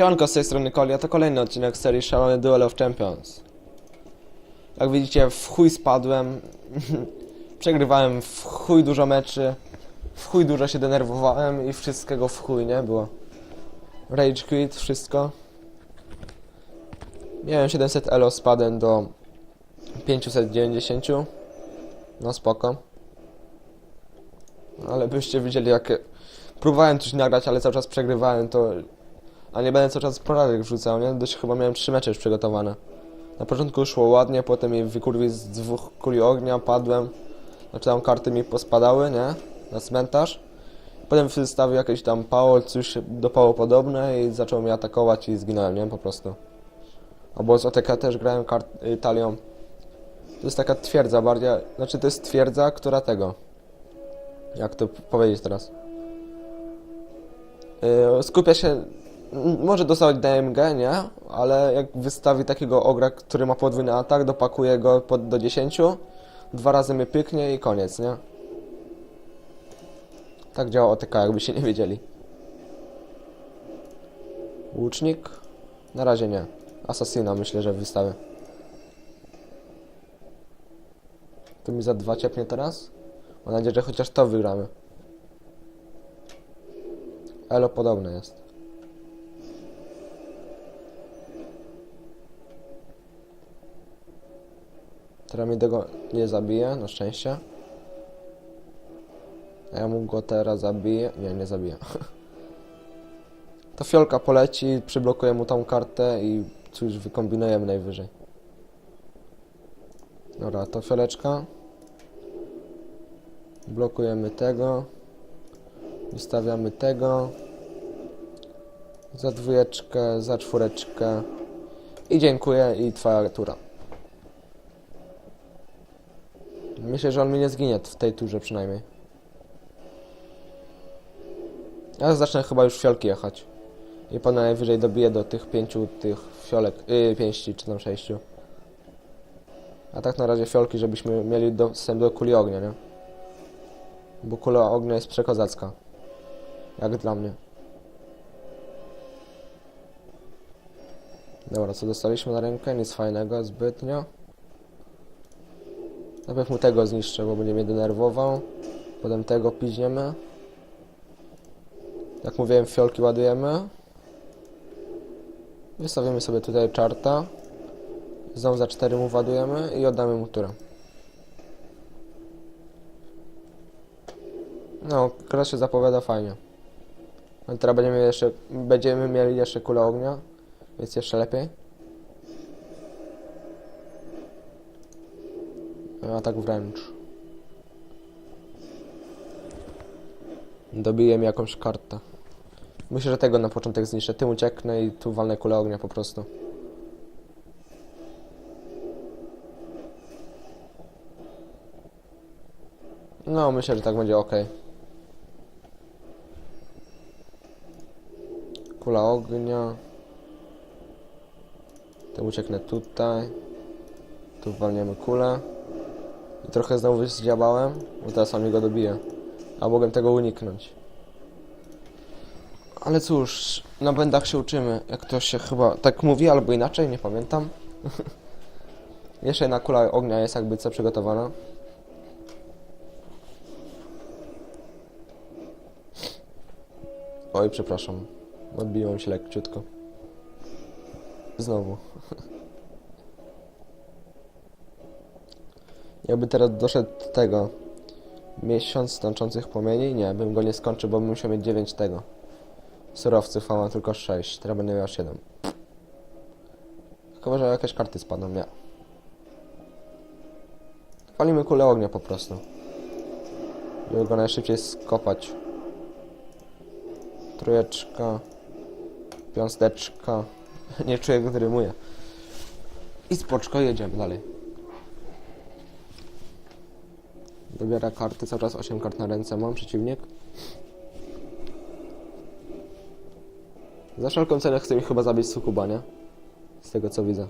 Siemanko, z tej strony Koli, a to kolejny odcinek serii Szalony Duel of Champions. Jak widzicie, w chuj spadłem. Przegrywałem w chuj dużo meczy. W chuj dużo się denerwowałem i wszystkiego w chuj, nie? Było. Rage quit, wszystko. Miałem 700 elo, spadłem do 590. No spoko. Ale byście widzieli jakie... Próbowałem coś nagrać, ale cały czas przegrywałem, to a nie będę cały czas poradek wrzucał, nie? Dość chyba miałem trzy mecze już przygotowane. Na początku szło ładnie, potem mi wykurwi z dwóch kuli ognia, padłem. Znaczy tam karty mi pospadały, nie? Na cmentarz. Potem wystawił jakieś tam pało, coś do pało podobne i zaczął mnie atakować i zginąłem, nie? Po prostu. Albo z OTK też grałem kart y, talią. To jest taka twierdza bardziej, znaczy to jest twierdza, która tego. Jak to powiedzieć teraz? Yy, skupia się Może dostawać DMG, nie? Ale jak wystawi takiego ogra, który ma podwójny atak, dopakuje go pod, do 10, dwa razy mnie pyknie i koniec, nie? Tak działa OTK, jakby się nie wiedzieli. Łucznik? Na razie nie. Assassina myślę, że wystawię. To mi za dwa ciepnie teraz? Mam nadzieję, że chociaż to wygramy. Elo podobne jest. Teraz mi tego nie zabije, na szczęście. A ja mu go teraz zabiję. Nie, nie zabiję. To fiolka poleci, przyblokuję mu tą kartę i cóż wykombinujemy najwyżej. Dobra, to fioleczka. Blokujemy tego. Wystawiamy tego. Za dwójeczkę, za czwóreczkę. I dziękuję i twoja tura. Myślę, że on mi nie zginie w tej turze przynajmniej. Ja zacznę chyba już fiolki jechać. I po najwyżej do tych pięciu tych fiolek, yy, pięści czy tam sześciu. A tak na razie fiolki, żebyśmy mieli dostęp do kuli ognia, nie? Bo kula ognia jest przekozacka. Jak dla mnie. Dobra, co dostaliśmy na rękę? Nic fajnego zbytnio. Najpierw mu tego zniszczę, bo będzie mnie denerwował. Potem tego piźniemy. Jak mówiłem, fiolki ładujemy. Wystawimy sobie tutaj czarta. Znowu za 4 mu ładujemy i oddamy mu turę. No, gra się zapowiada fajnie. Teraz będziemy jeszcze, będziemy mieli jeszcze kulę ognia, więc jeszcze lepiej. A tak wręcz. Dobiję mi jakąś kartę. Myślę, że tego na początek zniszczę. Tym ucieknę i tu walnę kulę ognia po prostu. No, myślę, że tak będzie ok. Kula ognia. Tym ucieknę tutaj. Tu walniemy kulę. Trochę znowu zdziałałem, bo teraz on mi go dobije. A mogłem tego uniknąć. Ale cóż, na błędach się uczymy. Jak to się chyba tak mówi, albo inaczej, nie pamiętam. Jeszcze jedna kula ognia jest jakby co przygotowana. Oj, przepraszam. Odbiłem się lekciutko. Znowu. Jakby teraz doszedł do tego miesiąc tańczących płomieni, nie, bym go nie skończył, bo bym musiał mieć 9 tego. Surowców, a mam tylko 6, teraz będę miał 7. Chyba, że jakieś karty spadną, nie. Walimy kulę ognia po prostu. Żeby go najszybciej skopać. Trójeczka. Piąsteczka. Nie czuję, gdy rymuję. I spoczko, jedziemy dalej. Dobiera karty, cały czas 8 kart na ręce mam, przeciwnik. Za wszelką cenę chce mi chyba zabić Sukuba, nie? Z tego co widzę.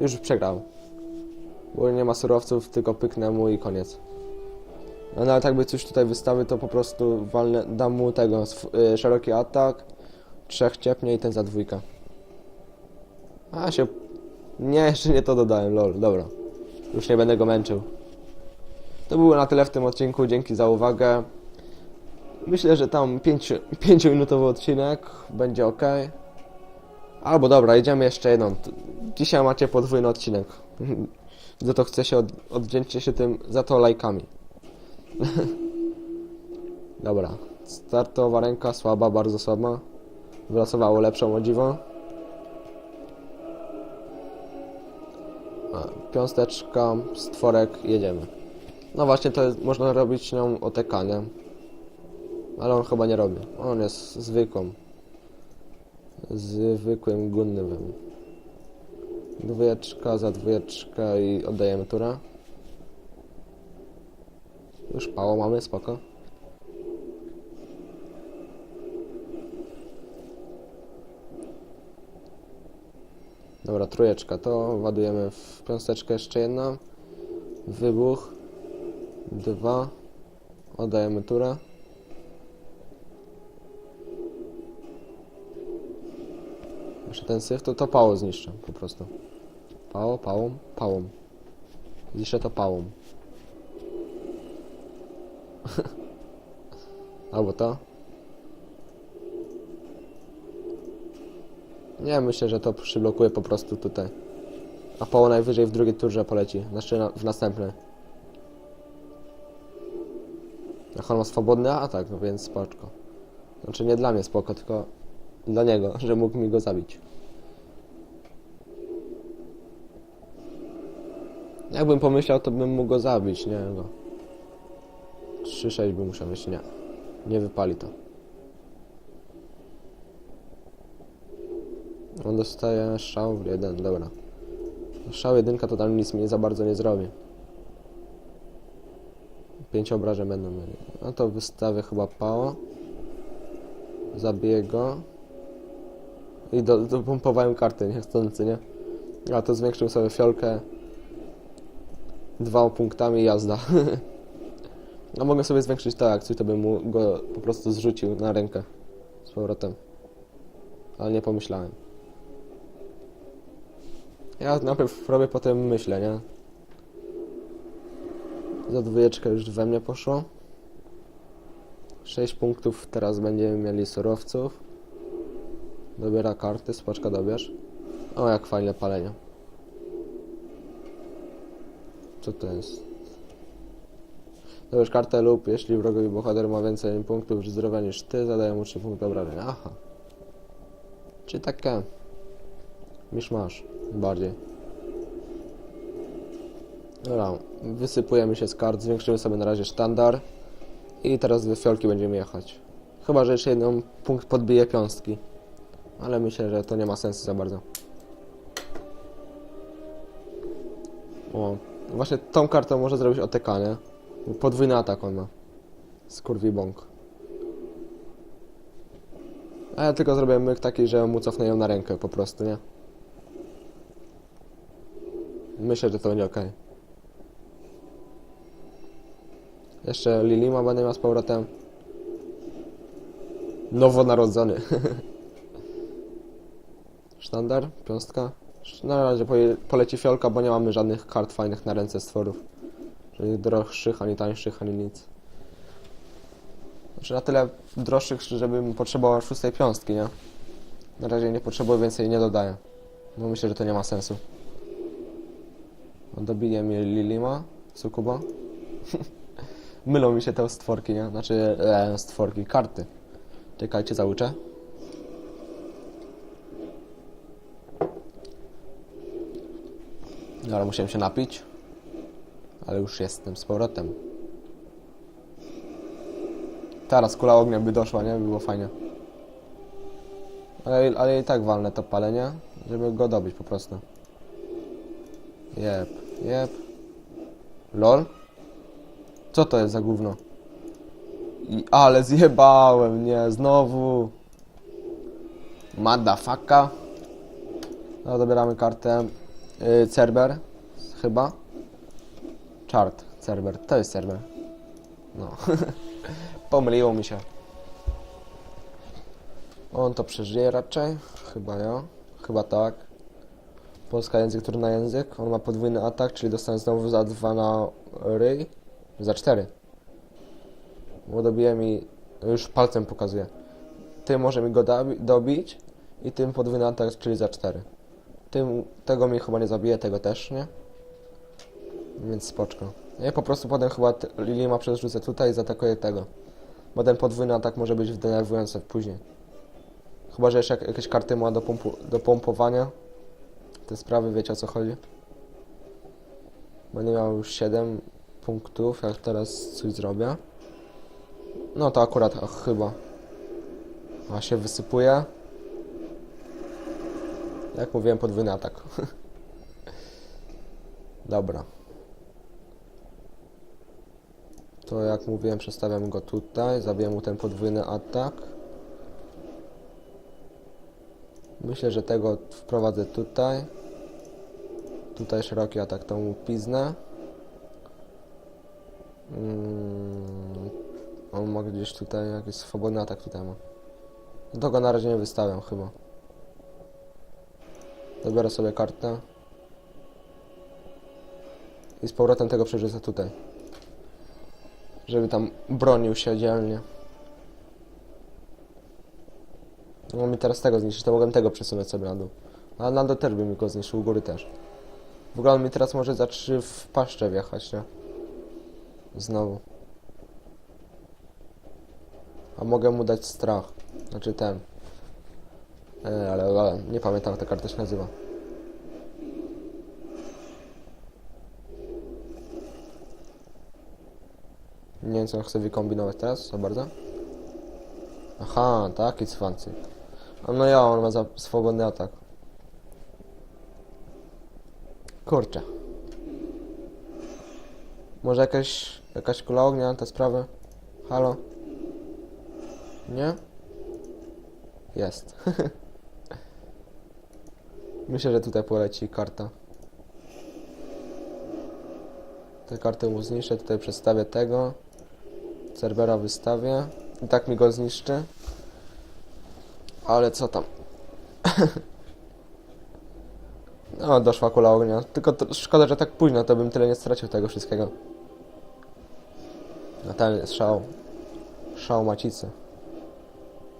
Już przegrał. Bo nie ma surowców, tylko pyknę mu i koniec. No nawet jakby coś tutaj wystawił, to po prostu walnę, dam mu tego, y, szeroki atak, trzech ciepnie i ten za dwójkę. A się... Nie, jeszcze nie to dodałem, lol, dobra. Już nie będę go męczył. To było na tyle w tym odcinku, dzięki za uwagę. Myślę, że tam 5-minutowy odcinek będzie ok. Albo dobra, jedziemy jeszcze jedną. Dzisiaj macie podwójny odcinek. Za to chcę się od, się tym za to lajkami. dobra. Startowa ręka słaba, bardzo słaba. Wylosowało lepszą o dziwo. Piąsteczka, stworek, jedziemy. No właśnie, to jest, można robić nią OTK, nie? Ale on chyba nie robi. On jest zwykłą. Zwykłym gunnowym. Dwójeczka za dwójeczkę i oddajemy turę. Już pało mamy, spoko. Dobra, trójeczka, to ładujemy w piąsteczkę jeszcze jedna. Wybuch. Dwa. Oddajemy turę. Jeszcze ten syf, to to pało zniszczę po prostu. Pało, pałą, pałą. Zniszczę to pałą. Albo to. Nie, myślę, że to przyblokuje po prostu tutaj. A pało najwyżej w drugiej turze poleci. Znaczy na, w następnej. Jak on ma swobodny atak, no więc spoczko. Znaczy nie dla mnie spoko, tylko dla niego, że mógł mi go zabić. Jakbym pomyślał, to bym mógł go zabić, nie go. 3-6 bym musiał mieć, nie. Nie wypali to. On dostaje szał w jeden, dobra. Szał jedynka to tam nic mi za bardzo nie zrobi. Pięć obrażeń będą mieli. No to wystawię chyba pao. Zabiję go. I do, dopompowałem karty niechcący, nie? A to zwiększył sobie fiolkę. Dwa punktami jazda. A mogę sobie zwiększyć jak coś to bym mu go po prostu zrzucił na rękę. Z powrotem. Ale nie pomyślałem. Ja najpierw robię, potem myślę, nie? Za dwójeczkę już we mnie poszło. 6 punktów teraz będziemy mieli surowców. Dobiera karty, spoczka dobierz. O, jak fajne palenie. Co to jest? Dobierz kartę lub jeśli wrogowi bohater ma więcej punktów zdrowia niż ty, zadaje mu 3 punkty obrażenia. Aha. Czy takie... Misz masz. Bardziej. Dobra, wysypujemy się z kart, zwiększymy sobie na razie sztandar. I teraz we fiolki będziemy jechać. Chyba, że jeszcze jeden punkt podbije piąstki. Ale myślę, że to nie ma sensu za bardzo. O, właśnie tą kartą może zrobić OTK, nie? Podwójny atak on ma. Skurwi. A ja tylko zrobię myk taki, że mu cofnę ją na rękę po prostu, nie? Myślę, że to będzie ok. Jeszcze Lilima będę miał z powrotem. Nowonarodzony. Sztandar, piąstka. Na razie poleci fiolka, bo nie mamy żadnych kart fajnych na ręce stworów. Czyli droższych, ani tańszych, ani nic. Znaczy na tyle droższych, żebym potrzebował szóstej piąstki, nie? Na razie nie potrzebuję, więcej nie dodaję. Bo myślę, że to nie ma sensu. Dobije mnie Lilima, Sukuba. Mylą mi się te stworki, nie? Znaczy, e, stworki, karty. Czekajcie, zauczę. Ale musiałem się napić. Ale już jestem z powrotem. Teraz kula ognia by doszła, nie? By było fajnie. Ale, ale i tak walnę to palenie, żeby go dobić po prostu. Jep, jep. LOL? Co to jest za gówno? I, ale zjebałem, nie, znowu. Madafaka. No, dobieramy kartę. Yy, Cerber, chyba. Chart, Cerber, to jest Cerber. No. Pomyliło mi się. On to przeżyje raczej? Chyba ja. Chyba tak. Polska język, trudny język. On ma podwójny atak, czyli dostanę znowu za dwa na ryj. Za cztery. Bo dobije mi... Już palcem pokazuje. Tym może mi go dobić i tym podwójny atak, czyli za cztery. Tym, tego mi chyba nie zabije, tego też nie. Więc spoczko. Ja po prostu potem chyba Lilima przerzucę tutaj i zaatakuję tego. Bo ten podwójny atak może być denerwujący później. Chyba, że jeszcze jak, jakieś karty ma do, pompu, do pompowania. Te sprawy, wiecie o co chodzi. Będę miał już 7 punktów, jak teraz coś zrobię. No to akurat ach, chyba. A się wysypuje. Jak mówiłem, podwójny atak. Dobra. To jak mówiłem, przestawiam go tutaj, zabiję mu ten podwójny atak. Myślę, że tego wprowadzę tutaj. Tutaj szeroki atak, mu piznę. Mm, on ma gdzieś tutaj jakiś swobodny atak tutaj ma. To go na razie nie wystawiam chyba. Zabiorę sobie kartę. I z powrotem tego przerzucę tutaj. Żeby tam bronił się dzielnie. No mi teraz tego zniszczyć, to mogłem tego przesunąć sobie na dół. A na dół też by mi go zniszczył, u góry też. W ogóle on mi teraz może za trzy w paszczę wjechać, nie? Znowu. A mogę mu dać strach. Znaczy ten. E, ale, ale nie pamiętam jak ta karta się nazywa. Nie wiem co chcę wykombinować teraz, za bardzo. Aha, taki cwancy. A no ja, on ma za swobodny atak. Kurczę. Może jakaś, jakaś kula ognia, te sprawy? Halo? Nie? Jest. Myślę, że tutaj poleci karta. Te karty mu zniszczę, tutaj przedstawię tego. Cerbera wystawię. I tak mi go zniszczy. Ale co tam? no, doszła kula ognia. Tylko to, szkoda, że tak późno, to bym tyle nie stracił tego wszystkiego. A ten szał. Szał macicy.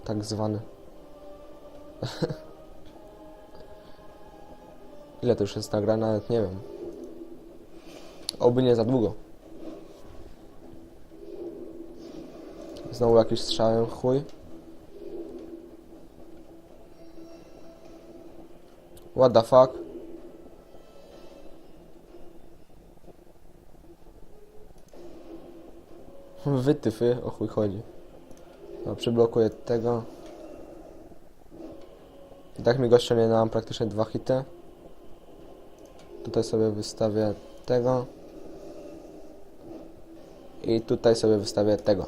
Tak zwany. Ile to już jest nagrane? Nawet nie wiem. Oby nie za długo. Znowu jakiś strzałem, chuj. What the fuck? Wytyfy, o chuj chodzi. No, przyblokuję tego. I tak mi gościa nie dałam praktycznie dwa hity. Tutaj sobie wystawię tego. I tutaj sobie wystawię tego.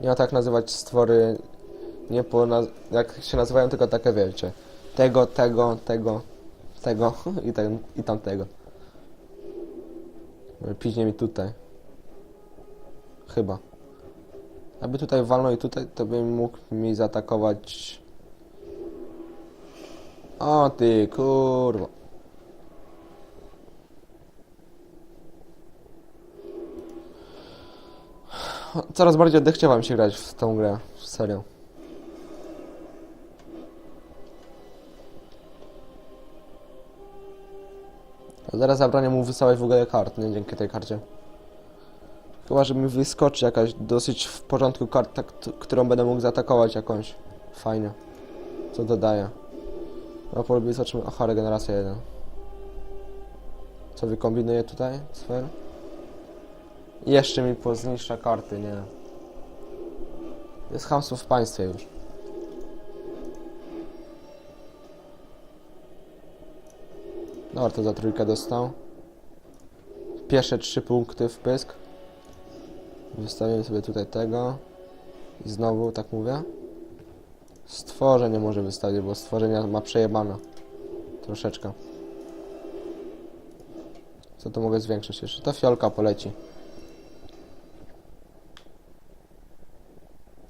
Nie ma tak nazywać stwory nie po jak się nazywają, tylko takie wielcie. Tego, tego, tego, tego i, ten, i tamtego. Piźnie mi tutaj. Chyba. Aby tutaj walnął i tutaj, to bym mógł mi zaatakować. O ty kurwa. Coraz bardziej odechciewam się grać w tą grę. Serio. Zaraz zabronię mu wysyłać w ogóle kart, nie dzięki tej karcie. Chyba, że mi wyskoczy jakaś dosyć w porządku karta, kt- którą będę mógł zaatakować jakąś. Fajnie. Co dodaje? No polubię zobaczymy. Aha, regeneracja 1. Co wykombinuję tutaj? Sfer? Jeszcze mi pozniszcza karty, nie. Jest hamstwo w państwie już. No, to za trójkę dostał. Pierwsze trzy punkty w pysk. Wystawimy sobie tutaj tego. I znowu, tak mówię. Stworzenie może wystawić, bo stworzenia ma przejebane. Troszeczkę. Co to mogę zwiększyć jeszcze? Ta fiolka poleci.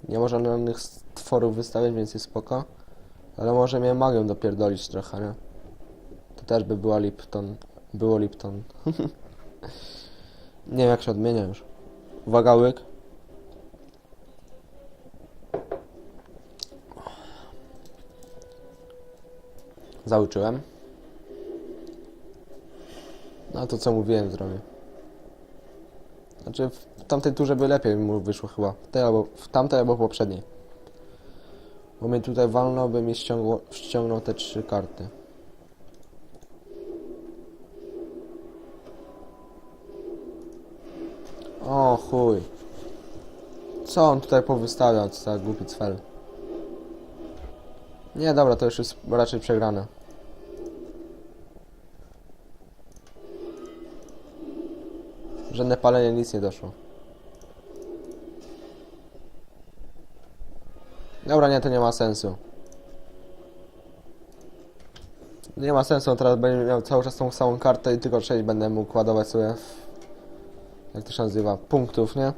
Nie można żadnych stworów wystawiać, więc jest spoko. Ale może mnie magią dopierdolić trochę, nie? Też by była Lipton. Było Lipton. nie wiem jak się odmienia już. Uwaga, łyk. Zauczyłem. No to co mówiłem zrobię. Znaczy w tamtej turze by lepiej mu wyszło chyba. W tej albo w tamtej albo w poprzedniej. Bo mnie tutaj walnął, by mi ściągło, ściągnął te trzy karty. O chuj. Co on tutaj powystawiał, co za głupi cfel. Nie, dobra, to już jest raczej przegrane. Żadne palenie, nic nie doszło. Dobra, nie, to nie ma sensu. Nie ma sensu, teraz będzie miał cały czas tą samą kartę i tylko 6 będę mógł ładować sobie. Jak to się nazywa? Punktów, nie?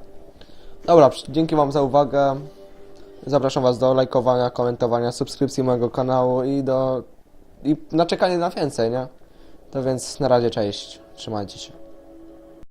Dobra, dzięki wam za uwagę. Zapraszam was do lajkowania, komentowania, subskrypcji mojego kanału i do... i na czekanie na więcej, nie? To więc na razie, cześć. Trzymajcie się.